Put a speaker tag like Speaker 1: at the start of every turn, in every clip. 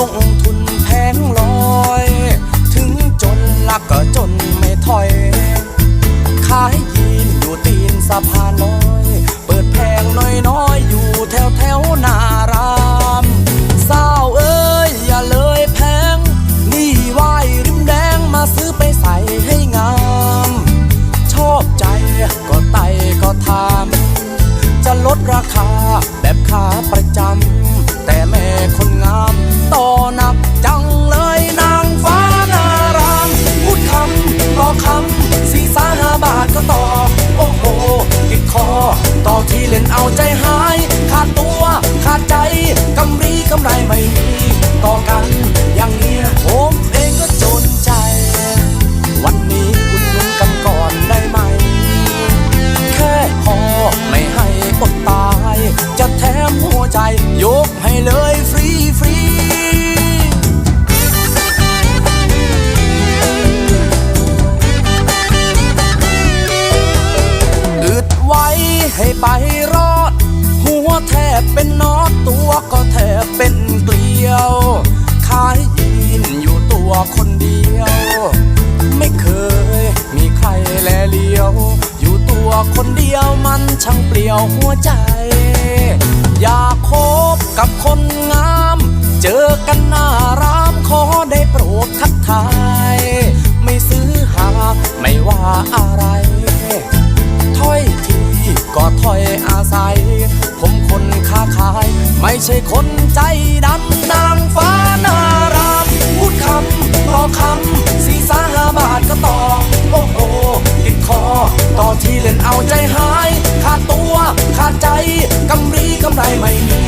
Speaker 1: no. ให้ไปรอด หัวแทบเป็นนอตตัวก็แทบเป็นเกลียว ขายยีนอยู่ตัวคนเดียว ไม่เคยมีใครแลเลียว อยู่ตัวคนเดียวมันช่างเปลี่ยวหัวใจ อยากคบกับคนงาม เจอกันหน้ารามขอได้โปรดทักทาย ไม่ซื้อหาไม่ว่า ไม่ใช่คนใจดำนางฟ้านารามพูดคำต่อคำสีสาหาบาทก็ต่อ โอ้โหติดคอ ต่อที่เล่นเอาใจหาย ขาดตัวขาดใจกำรีกำไรไม่มี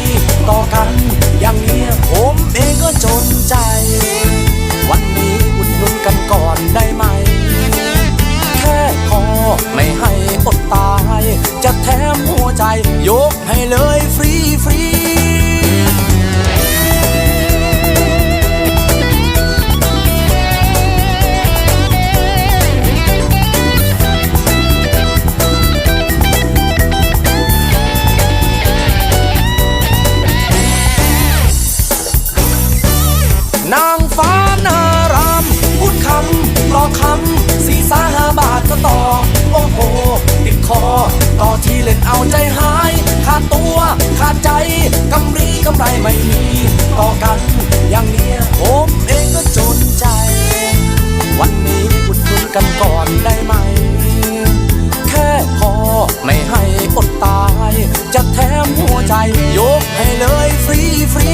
Speaker 1: ต่อกันอย่างเนี้ยผมเองก็จนใจ วันนี้อุดหนุนกันก่อนได้ไหม แค่พอไม่ให้อดตาย จะแถมหัวใจ ยกให้เลยฟรีฟรี ใจกำรีกำไรไม่มีต่อกัน อย่างเนี้ยผมเองก็จนใจ วันนี้อุดหนุนกันก่อนได้ไหม แค่พอไม่ให้อดตาย จะแถมหัวใจ ยกให้เลยฟรีฟรี